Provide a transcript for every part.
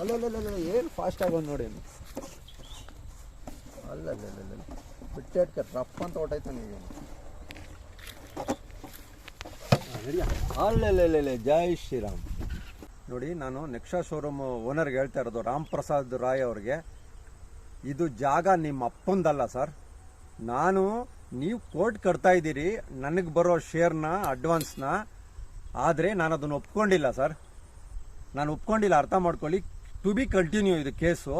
ಅಲ್ಲಲ್ಲ ಏನು ಫಾಸ್ಟ್ ಆಗೋದು ನೋಡಿ ಅಲ್ಲಲ್ಲ ಬಿಟ್ಟೆಟ್ಕೆ ರಫ್ ಅಂತ ಹೊಟ್ಟೈತಾನೆ ಈಗ. ಅಲ್ಲಲ್ಲ ಜೈ ಶ್ರೀರಾಮ್. ನೋಡಿ, ನಾನು ನೆಕ್ಷಾ ಶೋರೂಮ್ ಓನರ್ಗೆ ಹೇಳ್ತಾ ಇರೋದು ರಾಮ್ ಪ್ರಸಾದ್ ರಾಯ್ ಅವ್ರಿಗೆ, ಇದು ಜಾಗ ನಿಮ್ಮ ಅಪ್ಪಂದಲ್ಲ ಸರ್. ನಾನು, ನೀವು ಕೋರ್ಟ್ ಕಟ್ತಾ ಇದ್ದೀರಿ, ನನಗೆ ಬರೋ ಶೇರ್ನ ಅಡ್ವಾನ್ಸ್ನ ಆದರೆ ನಾನು ಅದನ್ನು ಒಪ್ಕೊಂಡಿಲ್ಲ ಸರ್. ನಾನು ಒಪ್ಕೊಂಡಿಲ್ಲ, ಅರ್ಥ ಮಾಡ್ಕೊಳ್ಳಿ ಟು ಬಿ ಕಂಟಿನ್ಯೂ ಇದು ಕೇಸು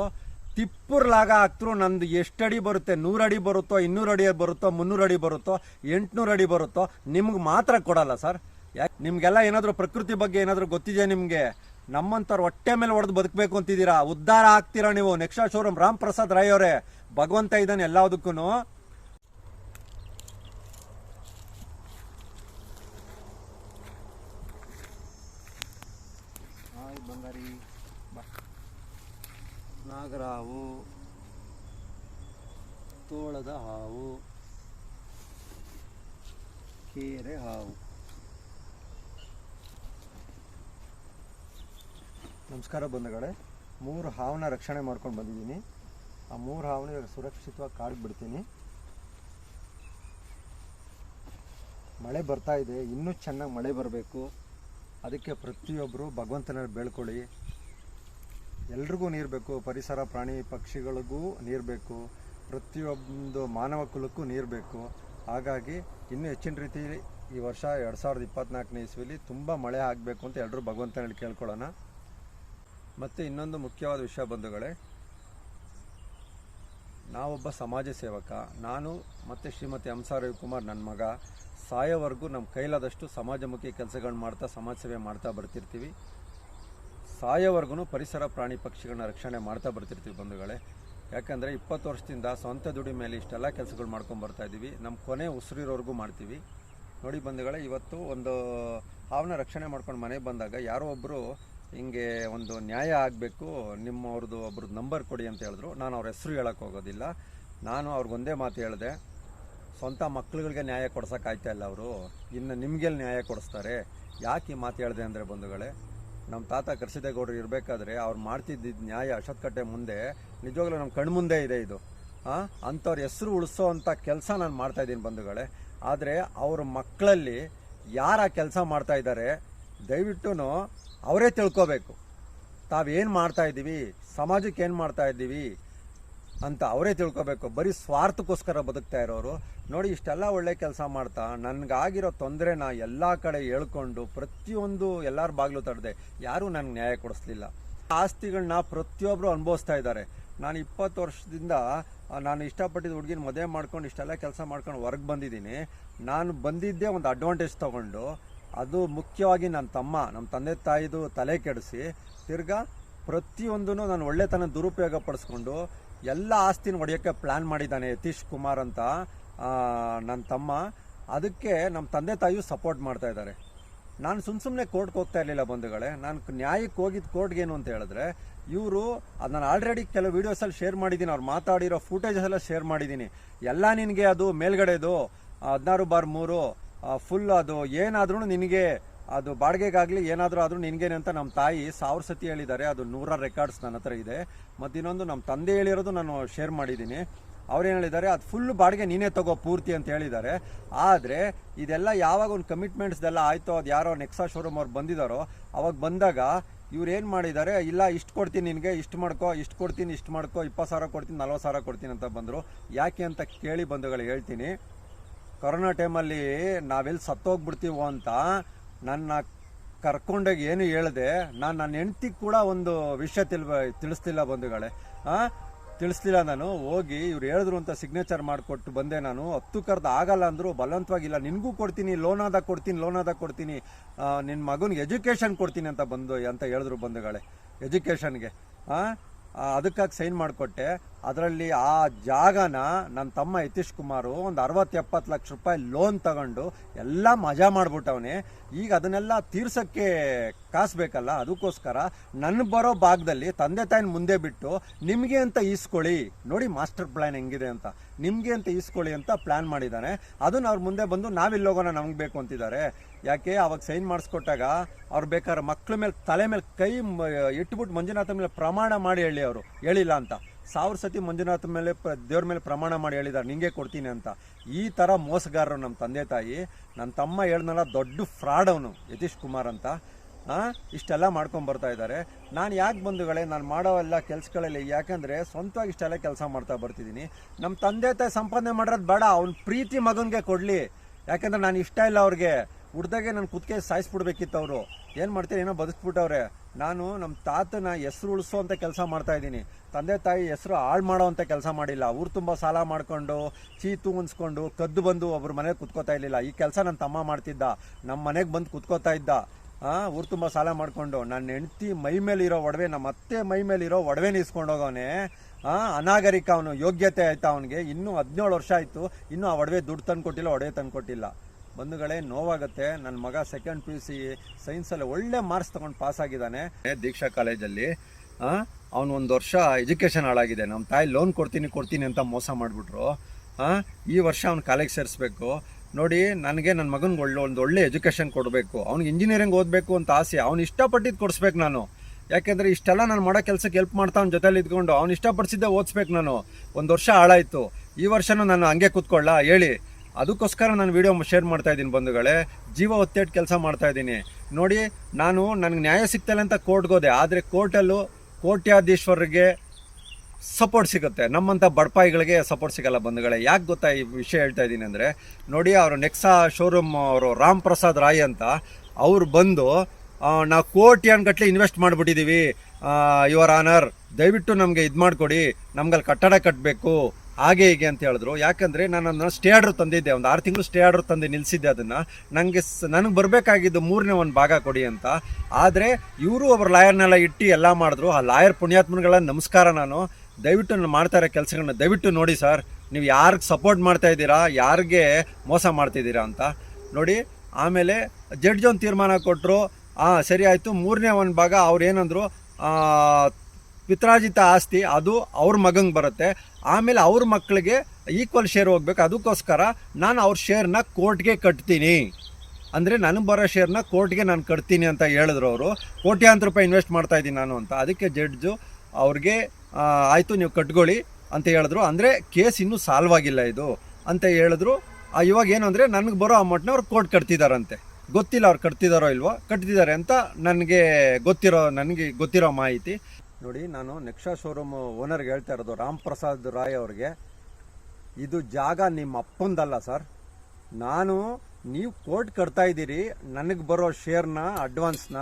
ತಿಪ್ಪುರ್ಲಾಗ ಹಾಕ್ತರು ನಂದು ಎಷ್ಟು ಅಡಿ ಬರುತ್ತೆ ನೂರು ಅಡಿ ಬರುತ್ತೋ ಇನ್ನೂರು ಅಡಿ ಬರುತ್ತೋ ಮುನ್ನೂರು ಅಡಿ ಬರುತ್ತೋ ಎಂಟುನೂರು ಅಡಿ ಬರುತ್ತೋ ನಿಮ್ಗೆ ಮಾತ್ರ ಕೊಡಲ್ಲ ಸರ್ ಯಾಕೆ ನಿಮಗೆಲ್ಲ ಏನಾದರೂ ಪ್ರಕೃತಿ ಬಗ್ಗೆ ಏನಾದರೂ ಗೊತ್ತಿದೆಯಾ ನಿಮಗೆ ನಮ್ಮಂಥವ್ರು ಹೊಟ್ಟೆ ಮೇಲೆ ಹೊಡೆದು ಬದುಕಬೇಕು ಅಂತಿದ್ದೀರಾ ಉದ್ಧಾರ ಆಗ್ತೀರಾ ನೀವು ನೆಕ್ಸ್ಟ್ ಶೋರೂಮ್ ರಾಮ್ ಪ್ರಸಾದ್ ರಾಯ್ ಅವರೇ ಭಗವಂತ ಇದ್ದಾನೆ ಎಲ್ಲದಕ್ಕೂ ಹಾಯ್ ಬಂಗಾರಿ ಬಾ ನಾಗರಾವು ತೋಳದ ಹಾವು, ಕೇರೆ ಹಾವು. ನಮಸ್ಕಾರ ಬಂಧುಗಳೇ, ಮೂರು ಹಾವನ್ನ ರಕ್ಷಣೆ ಮಾಡ್ಕೊಂಡು ಬಂದಿದ್ದೀನಿ. ಆ ಮೂರು ಹಾವನ್ನ ಇವಾಗ ಸುರಕ್ಷಿತವಾಗಿ ಕಾಡಿಗೆ ಬಿಡ್ತೀನಿ ಮಳೆ ಬರ್ತಾ ಇದೆ, ಇನ್ನೂ ಚೆನ್ನಾಗಿ ಮಳೆ ಬರಬೇಕು. ಅದಕ್ಕೆ ಪ್ರತಿಯೊಬ್ಬರು ಭಗವಂತನ ಬೇಳ್ಕೊಳ್ಳಿ ಎಲ್ರಿಗೂ ನೀರು ಬೇಕು, ಪರಿಸರ, ಪ್ರಾಣಿ ಪಕ್ಷಿಗಳಿಗೂ ನೀರು ಬೇಕು, ಪ್ರತಿಯೊಂದು ಮಾನವ ಕುಲಕ್ಕೂ ನೀರು ಬೇಕು. ಹಾಗಾಗಿ ಇನ್ನೂ ಹೆಚ್ಚಿನ ರೀತಿ ಈ ವರ್ಷ ಎರಡು ಸಾವಿರದ ಇಪ್ಪತ್ನಾಲ್ಕನೇ ಇಸ್ವಿಲಿ ತುಂಬ ಮಳೆ ಆಗಬೇಕು ಅಂತ ಎಲ್ಲರೂ ಭಗವಂತನಲ್ಲಿ ಕೇಳ್ಕೊಳ್ಳೋಣ. ಮತ್ತು ಇನ್ನೊಂದು ಮುಖ್ಯವಾದ ವಿಷಯ ಬಂಧುಗಳೇ, ನಾವೊಬ್ಬ ಸಮಾಜ ಸೇವಕ, ನಾನು ಮತ್ತು ಶ್ರೀಮತಿ ಹಂಸಾ ರವಿಕುಮಾರ್ ನನ್ನ ಮಗ, ಸಾಯೋವರೆಗೂ ನಮ್ಮ ಕೈಲಾದಷ್ಟು ಸಮಾಜಮುಖಿ ಕೆಲಸಗಳನ್ನ ಮಾಡ್ತಾ, ಸಮಾಜ ಸೇವೆ ಮಾಡ್ತಾ ಬರ್ತಿರ್ತೀವಿ. ಸಾಯೋವರೆಗೂ ಪರಿಸರ ಪ್ರಾಣಿ ಪಕ್ಷಿಗಳನ್ನ ರಕ್ಷಣೆ ಮಾಡ್ತಾ ಬರ್ತಿರ್ತೀವಿ ಬಂಧುಗಳೇ. ಯಾಕಂದರೆ ಇಪ್ಪತ್ತು ವರ್ಷದಿಂದ ಸ್ವಂತ ದುಡಿ ಮೇಲೆ ಇಷ್ಟೆಲ್ಲ ಕೆಲಸಗಳು ಮಾಡ್ಕೊಂಡು ಬರ್ತಾ ಇದ್ದೀವಿ ನಮ್ಮ ಕೊನೆ ಉಸಿರಿರೋರ್ಗೂ ಮಾಡ್ತೀವಿ. ನೋಡಿ ಬಂಧುಗಳೇ, ಇವತ್ತು ಒಂದು ಹಾವನ್ನ ರಕ್ಷಣೆ ಮಾಡ್ಕೊಂಡು ಮನೆಗೆ ಬಂದಾಗ ಯಾರೋ ಒಬ್ಬರು ಹಿಂಗೆ ಒಂದು ನ್ಯಾಯ ಆಗಬೇಕು ನಿಮ್ಮವ್ರದ್ದು ಒಬ್ರದ್ದು ನಂಬರ್ ಕೊಡಿ ಅಂತ ಹೇಳಿದ್ರು. ನಾನು ಅವ್ರ ಹೆಸರು ಹೇಳಕ್ಕೆ ಹೋಗೋದಿಲ್ಲ. ನಾನು ಅವ್ರಿಗೊಂದೇ ಮಾತು ಹೇಳಿದೆ, ಸ್ವಂತ ಮಕ್ಳುಗಳಿಗೆ ನ್ಯಾಯ ಕೊಡ್ಸೋಕ್ಕಾಯ್ತಾ ಇಲ್ಲ ಅವರು? ಇನ್ನು ನಿಮಗೆಲ್ಲಿ ನ್ಯಾಯ ಕೊಡಿಸ್ತಾರೆ? ಯಾಕೆ ಈ ಮಾತು ಹೇಳಿದೆ ಅಂದರೆ ಬಂಧುಗಳೇ ನಮ್ಮ ತಾತ ಕರ್ಸಿದೇಗೌಡರು ಇರಬೇಕಾದ್ರೆ ಅವ್ರು ಮಾಡ್ತಿದ್ದಿದ್ದ ನ್ಯಾಯ ಅಶತ್ಕಟ್ಟೆ ಮುಂದೆ. ನಿಜವಾಗ್ಲೂ ನಮ್ಮ ಕಣ್ಮುಂದೆ ಇದೆ ಇದು. ಹಾಂ ಅಂಥವ್ರ ಹೆಸರು ಉಳಿಸೋ ಅಂಥ ಕೆಲಸ ನಾನು ಮಾಡ್ತಾಯಿದ್ದೀನಿ ಬಂಧುಗಳೇ. ಆದರೆ ಅವ್ರ ಮಕ್ಕಳಲ್ಲಿ ಯಾರು ಆ ಕೆಲಸ ಮಾಡ್ತಾ ಇದ್ದಾರೆ ದಯವಿಟ್ಟು ಅವರೇ ತಿಳ್ಕೋಬೇಕು. ತಾವೇನು ಮಾಡ್ತಾಯಿದ್ದೀವಿ ಸಮಾಜಕ್ಕೆ ಏನು ಮಾಡ್ತಾ ಇದ್ದೀವಿ? ಅಂತ ಅವರೇ ತಿಳ್ಕೊಬೇಕು. ಬರೀ ಸ್ವಾರ್ಥಕ್ಕೋಸ್ಕರ ಬದುಕ್ತಾ ಇರೋರು. ನೋಡಿ, ಇಷ್ಟೆಲ್ಲ ಒಳ್ಳೆ ಕೆಲಸ ಮಾಡ್ತಾ, ನನಗಾಗಿರೋ ತೊಂದರೆನ ಎಲ್ಲ ಕಡೆ ಹೇಳ್ಕೊಂಡು ಪ್ರತಿಯೊಂದು ಎಲ್ಲರ ಬಾಗಿಲು ತಡೆದೆ, ಯಾರೂ ನನಗೆ ನ್ಯಾಯ ಕೊಡಿಸ್ಲಿಲ್ಲ. ಆಸ್ತಿಗಳನ್ನ ಪ್ರತಿಯೊಬ್ಬರು ಅನುಭವಿಸ್ತಾ ಇದ್ದಾರೆ. ನಾನು ಇಪ್ಪತ್ತು ವರ್ಷದಿಂದ ನಾನು ಇಷ್ಟಪಟ್ಟಿದ್ದ ಹುಡುಗಿನ ಮದುವೆ ಮಾಡ್ಕೊಂಡು ಇಷ್ಟೆಲ್ಲ ಕೆಲಸ ಮಾಡ್ಕೊಂಡು ಹೊರಗೆ ಬಂದಿದ್ದೀನಿ. ನಾನು ಬಂದಿದ್ದೇ ಒಂದು ಅಡ್ವಾಂಟೇಜ್ ತೊಗೊಂಡು, ಅದು ಮುಖ್ಯವಾಗಿ ನನ್ನ ತಮ್ಮ ನಮ್ಮ ತಂದೆ ತಾಯಿದು ತಲೆ ಕೆಡಿಸಿ, ತಿರ್ಗಾ ಪ್ರತಿಯೊಂದೂ ನಾನು ಒಳ್ಳೆತನ ದುರುಪಯೋಗ ಪಡಿಸ್ಕೊಂಡು ಎಲ್ಲ ಆಸ್ತಿನ ಹೊಡೆಯೋಕ್ಕೆ ಪ್ಲ್ಯಾನ್ ಮಾಡಿದ್ದಾನೆ ಯತೀಶ್ ಕುಮಾರ್ ಅಂತ ನನ್ನ ತಮ್ಮ. ಅದಕ್ಕೆ ನಮ್ಮ ತಂದೆ ತಾಯಿಯು ಸಪೋರ್ಟ್ ಮಾಡ್ತಾ ಇದ್ದಾರೆ. ನಾನು ಸುಮ್ಮ ಸುಮ್ಮನೆ ಕೋರ್ಟ್ಗೆ ಹೋಗ್ತಾ ಇರಲಿಲ್ಲ ಬಂಧುಗಳೇ. ನಾನು ನ್ಯಾಯಕ್ಕೆ ಹೋಗಿದ್ದು ಕೋರ್ಟ್ಗೇನು ಅಂತ ಹೇಳಿದ್ರೆ, ಇವರು, ಅದು ನಾನು ಆಲ್ರೆಡಿ ಕೆಲವು ವೀಡಿಯೋಸಲ್ಲಿ ಶೇರ್ ಮಾಡಿದ್ದೀನಿ. ಅವ್ರು ಮಾತಾಡಿರೋ ಫೂಟೇಜಸ್ ಎಲ್ಲ ಶೇರ್ ಮಾಡಿದ್ದೀನಿ. ಎಲ್ಲ ನಿನಗೆ ಅದು ಮೇಲ್ಗಡೆದು, ಹದಿನಾರು ಬಾರ್ ಮೂರು ಫುಲ್ ಅದು ಏನಾದ್ರೂ ನಿನಗೆ ಅದು ಬಾಡಿಗೆಗಾಗಲಿ ಏನಾದರೂ ಆದರೂ ನಿನಗೇನೆ ಅಂತ ನಮ್ಮ ತಾಯಿ ಸಾವಿರ ಸತಿ ಹೇಳಿದ್ದಾರೆ. ಅದು ನೂರ ರೆಕಾರ್ಡ್ಸ್ ನನ್ನ ಹತ್ರ ಇದೆ. ಮತ್ತು ಇನ್ನೊಂದು ನಮ್ಮ ತಂದೆ ಹೇಳಿರೋದು ನಾನು ಶೇರ್ ಮಾಡಿದ್ದೀನಿ. ಅವ್ರೇನು ಹೇಳಿದ್ದಾರೆ, ಅದು ಫುಲ್ ಬಾಡಿಗೆ ನೀನೇ ತಗೋ ಪೂರ್ತಿ ಅಂತ ಹೇಳಿದ್ದಾರೆ. ಆದರೆ ಇದೆಲ್ಲ ಯಾವಾಗ ಒಂದು ಕಮಿಟ್ಮೆಂಟ್ಸ್ದೆಲ್ಲ ಆಯಿತು, ಅದು ಯಾರೋ ನೆಕ್ಸಾ ಶೋರೂಮ್ ಅವ್ರು ಬಂದಿದ್ದಾರೋ ಅವಾಗ ಬಂದಾಗ ಇವ್ರು ಏನು ಮಾಡಿದ್ದಾರೆ, ಇಲ್ಲ ಇಷ್ಟು ಕೊಡ್ತೀನಿ ನಿನಗೆ, ಇಷ್ಟು ಮಾಡ್ಕೋ, ಇಷ್ಟು ಕೊಡ್ತೀನಿ, ಇಷ್ಟು ಮಾಡ್ಕೋ, ಇಪ್ಪತ್ತು ಸಾವಿರ ಕೊಡ್ತೀನಿ, ನಲ್ವತ್ತು ಸಾವಿರ ಕೊಡ್ತೀನಿ ಅಂತ ಬಂದರು. ಯಾಕೆ ಅಂತ ಕೇಳಿ ಬಂದುಗಳು ಹೇಳ್ತೀನಿ. ಕೊರೋನಾ ಟೈಮಲ್ಲಿ ನಾವೆಲ್ಲಿ ಸತ್ತೋಗ್ಬಿಡ್ತೀವೋ ಅಂತ ನನ್ನ ಕರ್ಕೊಂಡೋಗಿ ಏನು ಹೇಳಿದೆ, ನಾನು ನನ್ನ ಹೆಂಡ್ತಿಗೆ ಕೂಡ ಒಂದು ವಿಷಯ ತಿಳ್ಬ, ತಿಳಿಸ್ತಿಲ್ಲ ಬಂಧುಗಳೇ. ಹಾಂ ತಿಳಿಸ್ಲಿಲ್ಲ ನಾನು. ಹೋಗಿ ಇವ್ರು ಹೇಳಿದ್ರು ಅಂತ ಸಿಗ್ನೇಚರ್ ಮಾಡಿಕೊಟ್ಟು ಬಂದೆ ನಾನು. ಹತ್ತು ಕರ್ದು ಆಗಲ್ಲ ಅಂದರು, ಬಲವಂತವಾಗಿಲ್ಲ. ನಿನಗೂ ಕೊಡ್ತೀನಿ ಲೋನಾದಾಗ ಕೊಡ್ತೀನಿ ಲೋನಾದಾಗ ಕೊಡ್ತೀನಿ. ನಿನ್ನ ಮಗನಿಗೆ ಎಜುಕೇಷನ್ ಕೊಡ್ತೀನಿ ಅಂತ ಬಂದು, ಅಂತ ಹೇಳಿದ್ರು ಬಂಧುಗಳೇ ಎಜುಕೇಷನ್ಗೆ ಹಾಂ ಅದಕ್ಕಾಗಿ ಸೈನ್ ಮಾಡಿಕೊಟ್ಟೆ. ಅದರಲ್ಲಿ ಆ ಜಾಗನ ನನ್ನ ತಮ್ಮ ಯತೀಶ್ ಕುಮಾರು ಒಂದು ಅರವತ್ತು ಎಪ್ಪತ್ತು ಲಕ್ಷ ರೂಪಾಯಿ ಲೋನ್ ತಗೊಂಡು ಎಲ್ಲ ಮಜಾ ಮಾಡಿಬಿಟ್ಟವನೆ. ಈಗ ಅದನ್ನೆಲ್ಲ ತೀರ್ಸೋಕ್ಕೆ ಕಾಸು ಬೇಕಲ್ಲ ಅದಕ್ಕೋಸ್ಕರ ನನ್ನ ಬರೋ ಭಾಗದಲ್ಲಿ ತಂದೆ ತಾಯಿನ ಮುಂದೆ ಬಿಟ್ಟು ನಿಮಗೆ ಅಂತ ಈಸ್ಕೊಳ್ಳಿ. ನೋಡಿ ಮಾಸ್ಟರ್ ಪ್ಲ್ಯಾನ್ ಹೆಂಗಿದೆ ಅಂತ. ನಿಮಗೆ ಅಂತ ಈಸ್ಕೊಳ್ಳಿ ಅಂತ ಪ್ಲ್ಯಾನ್ ಮಾಡಿದ್ದಾನೆ. ಅದನ್ನ ಅವ್ರ ಮುಂದೆ ಬಂದು ನಾವಿಲ್ಲೋಗೋಣ ನಮ್ಗೆ ಬೇಕು ಅಂತಿದ್ದಾರೆ. ಯಾಕೆ ಅವಾಗ ಸೈನ್ ಮಾಡಿಸ್ಕೊಟ್ಟಾಗ ಅವ್ರು ಬೇಕಾದ್ರೆ ಮಕ್ಳ ಮೇಲೆ, ತಲೆ ಮೇಲೆ ಕೈ ಇಟ್ಬಿಟ್ಟು ಮಂಜುನಾಥ ಮೇಲೆ ಪ್ರಮಾಣ ಮಾಡಿ ಹೇಳಿ ಅವರು. ಹೇಳಿಲ್ಲ ಅಂತ. ಸಾವಿರ ಸತಿ ಮಂಜುನಾಥ ಮೇಲೆ ಪ್ರ- ದೇವ್ರ ಮೇಲೆ ಪ್ರಮಾಣ ಮಾಡಿ ಹೇಳಿದ್ದಾರೆ ನಿಂಗೆ ಕೊಡ್ತೀನಿ ಅಂತ. ಈ ಥರ ಮೋಸಗಾರರು ನಮ್ಮ ತಂದೆ ತಾಯಿ ನನ್ನ ತಮ್ಮ ಹೇಳ್ದಲ್ಲ ದೊಡ್ಡ ಫ್ರಾಡ್ ಅವನು, ಯತೀಶ್ ಕುಮಾರ್ ಅಂತ. ಇಷ್ಟೆಲ್ಲ ಮಾಡ್ಕೊಂಡು ಬರ್ತಾ ಇದ್ದಾರೆ. ನಾನು ಯಾಕೆ ಬಂಧುಗಳೇ, ನಾನು ಮಾಡೋ ಎಲ್ಲ ಕೆಲಸಗಳಲ್ಲಿ, ಯಾಕಂದರೆ ಸ್ವಂತವಾಗಿ ಇಷ್ಟೆಲ್ಲ ಕೆಲಸ ಮಾಡ್ತಾ ಬರ್ತಿದ್ದೀನಿ. ನಮ್ಮ ತಂದೆ ತಾಯಿ ಸಂಪಾದನೆ ಮಾಡಿರೋದು ಬೇಡ, ಅವ್ನ ಪ್ರೀತಿ ಮಗನಿಗೆ ಕೊಡಲಿ. ಯಾಕಂದ್ರೆ ನಾನು ಇಷ್ಟ ಇಲ್ಲ ಅವ್ರಿಗೆ. ಹುಡ್ದಾಗೆ ನಾನು ಕುತ್ತಿಗೆ ಸಾಯಿಸ್ಬಿಡ್ಬೇಕಿತ್ತು ಅವರು. ಏನು ಮಾಡ್ತೀರಿ? ಏನೋ ಬದುಕ್ಬಿಟ್ಟವ್ರೆ. ನಾನು ನಮ್ಮ ತಾತನ ಹೆಸರು ಉಳಿಸೋ ಅಂತ ಕೆಲಸ ಮಾಡ್ತಾ ಇದ್ದೀನಿ. ತಂದೆ ತಾಯಿ ಹೆಸರು ಹಾಳು ಮಾಡೋ ಅಂತ ಕೆಲಸ ಮಾಡಿಲ್ಲ. ಊರು ತುಂಬ ಸಾಲ ಮಾಡಿಕೊಂಡು, ಚೀತು ಉನ್ಸ್ಕೊಂಡು, ಕದ್ದು ಬಂದು ಒಬ್ರ ಮನೆಗೆ ಕುತ್ಕೋತಾ ಇರಲಿಲ್ಲ. ಈ ಕೆಲಸ ನನ್ನ ತಮ್ಮ ಮಾಡ್ತಿದ್ದ. ನಮ್ಮ ಮನೆಗೆ ಬಂದು ಕುತ್ಕೋತಾ ಇದ್ದ. ಆ, ಊರು ತುಂಬ ಸಾಲ ಮಾಡಿಕೊಂಡು. ನನ್ನ ಹೆಂಡತಿ ಮೈ ಮೇಲೆ ಇರೋ ಒಡವೆ ನಮ್ಮ ಅತ್ತೆ ಮೈ ಮೇಲೆ ಇರೋ ಒಡವೆನ ನೀಸ್ಕೊಂಡು ಹೋಗವನೆ. ಆ, ಅನಾಗರಿಕ ಅವನು. ಯೋಗ್ಯತೆ ಆಯ್ತಾ ಅವನಿಗೆ. ಇನ್ನೂ ಹದಿನೇಳು ವರ್ಷ ಆಯಿತು. ಇನ್ನೂ ಆ ಒಡವೆ ದುಡ್ಡು ತಂದು ಕೊಟ್ಟಿಲ್ಲ ಒಡವೆ ತಂದು ಕೊಟ್ಟಿಲ್ಲ ಬಂಧುಗಳೇ, ನೋವಾಗುತ್ತೆ. ನನ್ನ ಮಗ ಸೆಕೆಂಡ್ ಪಿ ಯು ಸಿ ಸೈನ್ಸಲ್ಲಿ ಒಳ್ಳೆ ಮಾರ್ಕ್ಸ್ ತೊಗೊಂಡು ಪಾಸ್ ಆಗಿದ್ದಾನೆ. ದೀಕ್ಷಾ ಕಾಲೇಜಲ್ಲಿ ಅವನು ಒಂದು ವರ್ಷ ಎಜುಕೇಷನ್ ಹಾಳಾಗಿದೆ. ನಮ್ಮ ತಾಯಿ ಲೋನ್ ಕೊಡ್ತೀನಿ ಕೊಡ್ತೀನಿ ಅಂತ ಮೋಸ ಮಾಡಿಬಿಟ್ರು. ಈ ವರ್ಷ ಅವ್ನು ಕಾಲೇಜ್ ಸೇರಿಸ್ಬೇಕು. ನೋಡಿ, ನನಗೆ ನನ್ನ ಮಗನಿಗೆ ಒಳ್ಳೆ, ಒಂದು ಒಳ್ಳೆ ಎಜುಕೇಷನ್ ಕೊಡಬೇಕು. ಅವ್ನಿಗೆ ಇಂಜಿನಿಯರಿಂಗ್ ಓದಬೇಕು ಅಂತ ಆಸೆ. ಅವ್ನು ಇಷ್ಟಪಟ್ಟಿದ್ದು ಕೊಡಿಸ್ಬೇಕು ನಾನು. ಯಾಕೆಂದರೆ ಇಷ್ಟೆಲ್ಲ ನಾನು ಮಾಡೋ ಕೆಲಸಕ್ಕೆ ಹೆಲ್ಪ್ ಮಾಡ್ತಾ ಅವ್ನ ಜೊತೆಲಿ ಇದ್ಕೊಂಡು ಅವ್ನು ಇಷ್ಟಪಡಿಸಿದ್ದೆ ಓದಿಸ್ಬೇಕು ನಾನು. ಒಂದು ವರ್ಷ ಹಾಳಾಯಿತು. ಈ ವರ್ಷನೂ ನಾನು ಹಂಗೆ ಕೂತ್ಕೊಳ್ಳ? ಹೇಳಿ. ಅದಕ್ಕೋಸ್ಕರ ನಾನು ವಿಡಿಯೋ ಶೇರ್ ಮಾಡ್ತಾ ಇದ್ದೀನಿ ಬಂಧುಗಳೇ. ಜೀವ ಒತ್ತೇಟ್ ಕೆಲಸ ಮಾಡ್ತಾ ಇದ್ದೀನಿ. ನೋಡಿ, ನಾನು ನನಗೆ ನ್ಯಾಯ ಸಿಗ್ತಲ್ಲ ಅಂತ ಕೋರ್ಟ್ಗೋದೆ ಆದರೆ ಕೋರ್ಟಲ್ಲೂ ಕೋಟ್ಯಾಧೀಶ್ವರಿಗೆ ಸಪೋರ್ಟ್ ಸಿಗುತ್ತೆ. ನಮ್ಮಂಥ ಬಡಪಾಯಿಗಳಿಗೆ ಸಪೋರ್ಟ್ ಸಿಗಲ್ಲ ಬಂಧುಗಳೇ. ಯಾಕೆ ಗೊತ್ತಾ ಈ ವಿಷಯ ಹೇಳ್ತಾ ಇದ್ದೀನಿ ಅಂದರೆ, ನೋಡಿ, ಅವರು ನೆಕ್ಸಾ ಶೋರೂಮ್ ಅವರು ರಾಮ್ ಪ್ರಸಾದ್ ರಾಯ್ ಅಂತ, ಅವ್ರು ಬಂದು ನಾವು ಕೋಟಿ ಕೋಟ್ಯಾನ್ಗಟ್ಲೆ ಇನ್ವೆಸ್ಟ್ ಮಾಡಿಬಿಟ್ಟಿದ್ದೀವಿ ಯುವರ್ ಆನರ್, ದಯವಿಟ್ಟು ನಮಗೆ ಇದು ಮಾಡಿಕೊಡಿ. ನಮ್ಗಲ್ಲಿ ಕಟ್ಟಡ ಕಟ್ಟಬೇಕು ಹಾಗೆ ಹೀಗೆ ಅಂತ ಹೇಳಿದ್ರು. ಯಾಕಂದರೆ ನಾನು ಅದನ್ನ ಸ್ಟೇ ಆರ್ಡರ್ ತಂದಿದ್ದೆ. ಒಂದು ಆರು ತಿಂಗಳು ಸ್ಟೇ ಆರ್ಡರ್ ತಂದು ನಿಲ್ಲಿಸಿದ್ದೆ ಅದನ್ನು. ನನಗೆ ನನಗೆ ಬರಬೇಕಾಗಿದ್ದು ಮೂರನೇ ಒಂದು ಭಾಗ ಕೊಡಿ ಅಂತ. ಆದರೆ ಇವರು ಒಬ್ಬರು ಲಾಯರ್ನೆಲ್ಲ ಇಟ್ಟು ಎಲ್ಲ ಮಾಡಿದ್ರು. ಆ ಲಾಯರ್ ಪುಣ್ಯಾತ್ಮಗಳ ನಮಸ್ಕಾರ ನಾನು. ದಯವಿಟ್ಟು ನಾನು ಮಾಡ್ತಾ ಇರೋ ಕೆಲಸಗಳನ್ನ ದಯವಿಟ್ಟು ನೋಡಿ ಸರ್. ನೀವು ಯಾರಿಗೆ ಸಪೋರ್ಟ್ ಮಾಡ್ತಾ ಇದ್ದೀರಾ? ಯಾರಿಗೆ ಮೋಸ ಮಾಡ್ತಿದ್ದೀರಾ ಅಂತ. ನೋಡಿ, ಆಮೇಲೆ ಜಡ್ಜ್ ಒಂದು ತೀರ್ಮಾನ ಕೊಟ್ಟರು ಹಾಂ ಸರಿ ಆಯಿತು. ಮೂರನೇ ಒಂದು ಭಾಗ ಅವ್ರು ಏನಂದ್ರು ಆ, ಪಿತ್ರಾರ್ಜಿತ ಆಸ್ತಿ ಅದು ಅವ್ರ ಮಗಂಗೆ ಬರುತ್ತೆ. ಆಮೇಲೆ ಅವ್ರ ಮಕ್ಕಳಿಗೆ ಈಕ್ವಲ್ ಶೇರ್ ಹೋಗ್ಬೇಕು. ಅದಕ್ಕೋಸ್ಕರ ನಾನು ಅವ್ರ ಶೇರ್ನ ಕೋರ್ಟ್ಗೆ ಕಟ್ತೀನಿ. ಅಂದರೆ ನನಗೆ ಬರೋ ಶೇರ್ನ ಕೋರ್ಟ್ಗೆ ನಾನು ಕಟ್ತೀನಿ ಅಂತ ಹೇಳಿದ್ರು ಅವರು. ಕೋಟ್ಯಾಂತರ ರೂಪಾಯಿ ಇನ್ವೆಸ್ಟ್ ಮಾಡ್ತಾ ಇದ್ದೀನಿ ನಾನು ಅಂತ. ಅದಕ್ಕೆ ಜಡ್ಜು ಅವ್ರಿಗೆ ಆಯಿತು ನೀವು ಕಟ್ಕೊಳ್ಳಿ ಅಂತ ಹೇಳಿದ್ರು. ಅಂದರೆ ಕೇಸ್ ಇನ್ನೂ ಸಾಲ್ವ್ ಆಗಿಲ್ಲ ಇದು ಅಂತ ಹೇಳಿದ್ರು. ಇವಾಗ ಏನು ಅಂದರೆ ನನಗೆ ಬರೋ ಅಮೌಂಟ್ನ ಅವ್ರು ಕೋರ್ಟ್ ಕಟ್ತಿದಾರಂತೆ. ಗೊತ್ತಿಲ್ಲ ಅವ್ರು ಕಟ್ತಿದಾರೋ ಇಲ್ವೋ ಕಟ್ತಿದ್ದಾರೆ ಅಂತ ನನಗೆ ಗೊತ್ತಿರೋ ನನಗೆ ಗೊತ್ತಿರೋ ಮಾಹಿತಿ. ನೋಡಿ, ನಾನು ನೆಕ್ಸಾ ಶೋರೂಮ್ ಓನರ್ಗೆ ಹೇಳ್ತಾ ಇರೋದು ರಾಮ್ ಪ್ರಸಾದ್ ರಾಯ್ ಅವ್ರಿಗೆ. ಇದು ಜಾಗ ನಿಮ್ಮ ಅಪ್ಪಂದಲ್ಲ ಸರ್. ನಾನು ನೀವು ಕೋರ್ಟ್ ಕಟ್ತಾ ಇದ್ದೀರಿ, ನನಗೆ ಬರೋ ಶೇರ್ನ, ಅಡ್ವಾನ್ಸ್ನ.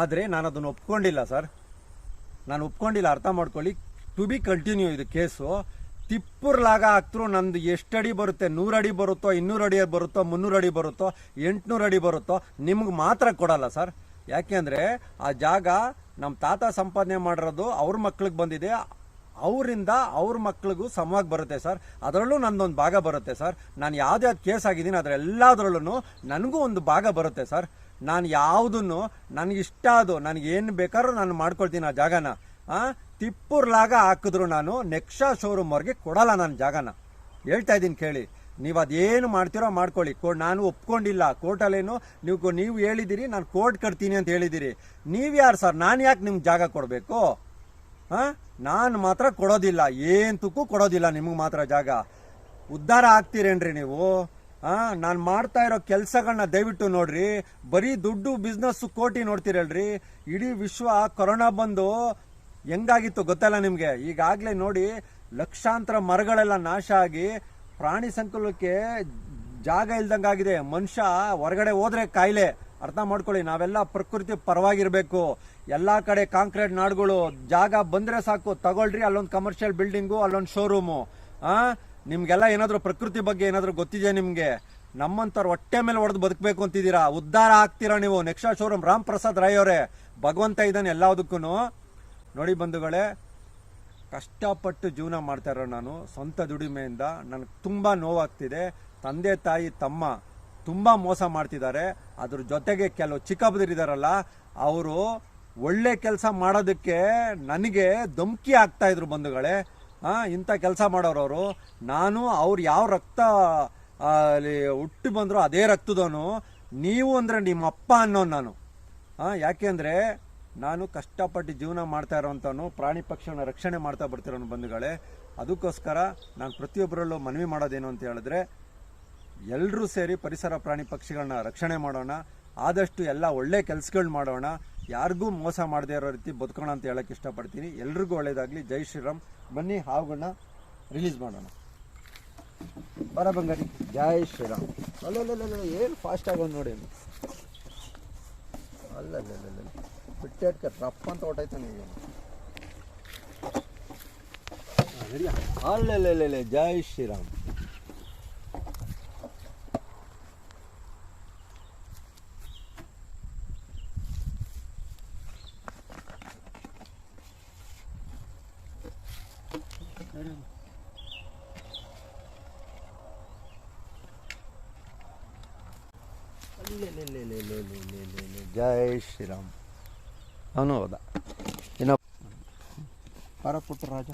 ಆದರೆ ನಾನು ಅದನ್ನು ಒಪ್ಕೊಂಡಿಲ್ಲ ಸರ್. ನಾನು ಒಪ್ಕೊಂಡಿಲ್ಲ, ಅರ್ಥ ಮಾಡ್ಕೊಳ್ಳಿ. ಟು ಬಿ ಕಂಟಿನ್ಯೂ ಇದು ಕೇಸು. ತಿಪ್ಪುರ್ ಲಾಗ ಹಾಕ್ತರು ನಂದು ಎಷ್ಟು ಅಡಿ ಬರುತ್ತೆ? ನೂರು ಅಡಿ ಬರುತ್ತೋ ಇನ್ನೂರು ಅಡಿ ಬರುತ್ತೋ ಮುನ್ನೂರು ಅಡಿ ಬರುತ್ತೋ ಎಂಟುನೂರು ಅಡಿ ಬರುತ್ತೋ, ನಿಮ್ಗೆ ಮಾತ್ರ ಕೊಡಲ್ಲ ಸರ್. ಯಾಕೆಂದರೆ ಆ ಜಾಗ ನಮ್ಮ ತಾತ ಸಂಪಾದನೆ ಮಾಡಿರೋದು ಅವ್ರ ಮಕ್ಳಿಗೆ ಬಂದಿದೆ. ಅವರಿಂದ ಅವ್ರ ಮಕ್ಳಿಗೂ ಸಮವಾಗಿ ಬರುತ್ತೆ ಸರ್. ಅದರಲ್ಲೂ ನಂದೊಂದು ಭಾಗ ಬರುತ್ತೆ ಸರ್. ನಾನು ಯಾವುದೇ ಕೇಸ್ ಆಗಿದ್ದೀನಿ ಅದರೆಲ್ಲದರಲ್ಲೂ ನನಗೂ ಒಂದು ಭಾಗ ಬರುತ್ತೆ ಸರ್. ನಾನು ಯಾವುದನ್ನು ನನಗೆ ಇಷ್ಟ ಅದು ನನಗೆ ಏನು ಬೇಕಾದ್ರೂ ನಾನು ಮಾಡ್ಕೊಳ್ತೀನಿ ಆ ಜಾಗನ. ತಿಪ್ಪುರ್ಲಾಗ ತಿಪ್ಪುರ್ ಲಾಗ ಹಾಕಿದ್ರು ನಾನು ನೆಕ್ಸಾ ಶೋರೂಮ್ ಅವ್ರಿಗೆ ಕೊಡಲ್ಲ ನಾನು ಜಾಗನ. ಹೇಳ್ತಾ ಇದ್ದೀನಿ ಕೇಳಿ. ನೀವು ಅದೇನು ಮಾಡ್ತೀರೋ ಮಾಡ್ಕೊಳ್ಳಿ. ಕೋರ್ಟ್ ನಾನು ಒಪ್ಕೊಂಡಿಲ್ಲ. ಕೋರ್ಟಲ್ಲೇನು, ನೀವು ನೀವು ಹೇಳಿದ್ದೀರಿ, ನಾನು ಕೋರ್ಟ್ ಕಟ್ತೀನಿ ಅಂತ ಹೇಳಿದ್ದೀರಿ. ನೀವು ಯಾರು ಸರ್? ನಾನು ಯಾಕೆ ನಿಮ್ಗೆ ಜಾಗ ಕೊಡಬೇಕು? ಹಾಂ? ನಾನು ಮಾತ್ರ ಕೊಡೋದಿಲ್ಲ. ಏಂತಕ್ಕೂ ಕೊಡೋದಿಲ್ಲ ನಿಮಗೆ ಮಾತ್ರ ಜಾಗ. ಉದ್ಧಾರ ಆಗ್ತೀರೇನ್ರಿ ನೀವು? ಹಾಂ? ನಾನು ಮಾಡ್ತಾ ಇರೋ ಕೆಲಸಗಳನ್ನ ದಯವಿಟ್ಟು ನೋಡ್ರಿ. ಬರೀ ದುಡ್ಡು, ಬಿಸ್ನೆಸ್ಸು ಕೋಟಿ ನೋಡ್ತೀರಲ್ರಿ. ಇಡೀ ವಿಶ್ವ ಕೊರೋನಾ ಬಂದು ಹೆಂಗಾಗಿತ್ತು ಗೊತ್ತಲ್ಲ ನಿಮಗೆ? ಈಗಾಗಲೇ ನೋಡಿ ಲಕ್ಷಾಂತರ ಮರಗಳೆಲ್ಲ ನಾಶ ಆಗಿ ಪ್ರಾಣಿ ಸಂಕುಲಕ್ಕೆ ಜಾಗ ಇಲ್ದಂಗಾಗಿದೆ. ಮನುಷ್ಯ ಹೊರಗಡೆ ಹೋದ್ರೆ ಕಾಯಿಲೆ. ಅರ್ಥ ಮಾಡ್ಕೊಳ್ಳಿ, ನಾವೆಲ್ಲ ಪ್ರಕೃತಿ ಪರವಾಗಿರ್ಬೇಕು. ಎಲ್ಲ ಕಡೆ ಕಾಂಕ್ರೀಟ್ ನಾಡುಗಳು, ಜಾಗ ಬಂದ್ರೆ ಸಾಕು. ತಗೊಳ್ರಿ, ಅಲ್ಲೊಂದು ಕಮರ್ಷಿಯಲ್ ಬಿಲ್ಡಿಂಗು ಅಲ್ಲೊಂದು ಶೋರೂಮು ಆ? ನಿಮ್ಗೆಲ್ಲ ಏನಾದರೂ ಪ್ರಕೃತಿ ಬಗ್ಗೆ ಏನಾದರೂ ಗೊತ್ತಿದೆಯಾ ನಿಮಗೆ? ನಮ್ಮಂಥವ್ರು ಹೊಟ್ಟೆ ಮೇಲೆ ಹೊಡೆದು ಬದುಕಬೇಕು ಅಂತಿದ್ದೀರಾ? ಉದ್ಧಾರ ಆಗ್ತೀರಾ ನೀವು? ನೆಕ್ಸ್ಟ್ ಶೋರೂಮ್ ರಾಮ್ ಪ್ರಸಾದ್ ರಾಯ್ ಅವರೇ. ಭಗವಂತ ಇದ್ದಾನೆ ಎಲ್ಲದಕ್ಕೂ ನೋಡಿ ಬಂಧುಗಳೇ ಕಷ್ಟಪಟ್ಟು ಜೀವನ ಮಾಡ್ತಾ ಇರೋ ನಾನು ಸ್ವಂತ ದುಡಿಮೆಯಿಂದ ನನಗೆ ತುಂಬ ನೋವಾಗ್ತಿದೆ. ತಂದೆ, ತಾಯಿ, ತಮ್ಮ ತುಂಬ ಮೋಸ ಮಾಡ್ತಿದ್ದಾರೆ. ಅದ್ರ ಜೊತೆಗೆ ಕೆಲವು ಚಿಕ್ಕಬದಿರಿದಾರಲ್ಲ ಅವರು ಒಳ್ಳೆ ಕೆಲಸ ಮಾಡೋದಕ್ಕೆ ನನಗೆ ಧಮ್ಕಿ ಆಗ್ತಾ ಇದ್ರು ಬಂಧುಗಳೇ. ಇಂಥ ಕೆಲಸ ಮಾಡೋರವರು ನಾನು ಅವ್ರು ಯಾವ ರಕ್ತ ಅಲ್ಲಿ ಹುಟ್ಟಿ ಬಂದರೂ ಅದೇ ರಕ್ತದವನು. ನೀವು ಅಂದರೆ ನಿಮ್ಮ ಅಪ್ಪ ಅನ್ನೋ ನಾನು ಯಾಕೆಂದರೆ ನಾನು ಕಷ್ಟಪಟ್ಟು ಜೀವನ ಮಾಡ್ತಾ ಇರೋವಂಥವನು ಪ್ರಾಣಿ ಪಕ್ಷಿಗಳನ್ನ ರಕ್ಷಣೆ ಮಾಡ್ತಾ ಬರ್ತಿರೋನು ಬಂಧುಗಳೇ, ಅದಕ್ಕೋಸ್ಕರ ನಾನು ಪ್ರತಿಯೊಬ್ಬರಲ್ಲೂ ಮನವಿ ಮಾಡೋದೇನು ಅಂತ ಹೇಳಿದ್ರೆ ಎಲ್ಲರೂ ಸೇರಿ ಪರಿಸರ ಪ್ರಾಣಿ ಪಕ್ಷಿಗಳನ್ನ ರಕ್ಷಣೆ ಮಾಡೋಣ, ಆದಷ್ಟು ಎಲ್ಲ ಒಳ್ಳೆ ಕೆಲಸಗಳು ಮಾಡೋಣ, ಯಾರಿಗೂ ಮೋಸ ಮಾಡದೇ ಇರೋ ರೀತಿ ಬದುಕೋಣ ಅಂತ ಹೇಳಕ್ಕೆ ಇಷ್ಟಪಡ್ತೀನಿ. ಎಲ್ರಿಗೂ ಒಳ್ಳೇದಾಗಲಿ. ಜೈ ಶ್ರೀರಾಮ್. ಬನ್ನಿ ಹಾವುಗಳನ್ನ ರಿಲೀಸ್ ಮಾಡೋಣ. ಬರ ಬಂಗಾರಿ. ಜೈ ಶ್ರೀರಾಮ್. ಅಲ್ಲಲ್ಲ ಏನು ಫಾಸ್ಟ್ ಆಗೋದು ನೋಡಿ. ಅಲ್ಲಲ್ಲ ಬಿಟ್ಟೆಟ್ಕ ರಪ್ಪ ಅಂತ ಹೊಟ್ಟೈತಾನೆ ಈಗ ಅಲ್ಲಲ್ಲ ಜೈ ಶ್ರೀರಾಮ್ ಜೈ ಶ್ರೀರಾಮ್ ಅವನು ಹೋದ? ಏನೋ ಪರ ಪುಟ್ಟ ರಾಜ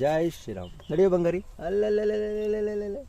ಜೈ ಶ್ರೀರಾಮ್. ನಡೆಯೋ ಬಂಗಾರಿ? ಅಲ್ಲಲ್ಲೇ